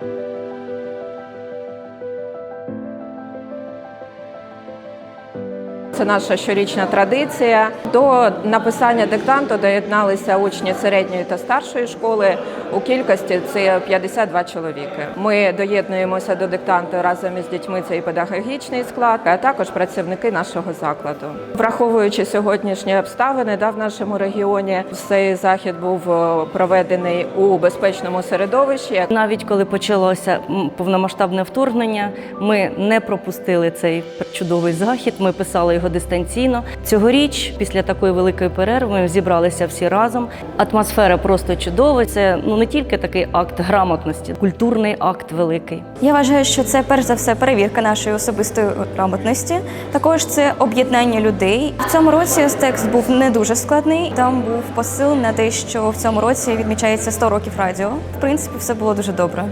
Thank you. Це наша щорічна традиція. До написання диктанту доєдналися учні середньої та старшої школи. У кількості це 52 чоловіки. Ми доєднуємося до диктанту разом із дітьми. Це і педагогічний склад, а також працівники нашого закладу. Враховуючи сьогоднішні обставини, да, в нашому регіоні цей захід був е, проведений у безпечному середовищі. Навіть коли почалося повномасштабне вторгнення, ми не пропустили цей чудовий захід. Ми писали його дистанційно. Цьогоріч, після такої великої перерви, ми зібралися всі разом. Атмосфера просто чудова. Це ну не тільки такий акт грамотності, культурний акт великий. Я вважаю, що це перш за все перевірка нашої особистої грамотності. Також це об'єднання людей. В цьому році текст був не дуже складний. Там був посил на те, що в цьому році відмічається 100 років радіо. В принципі, все було дуже добре.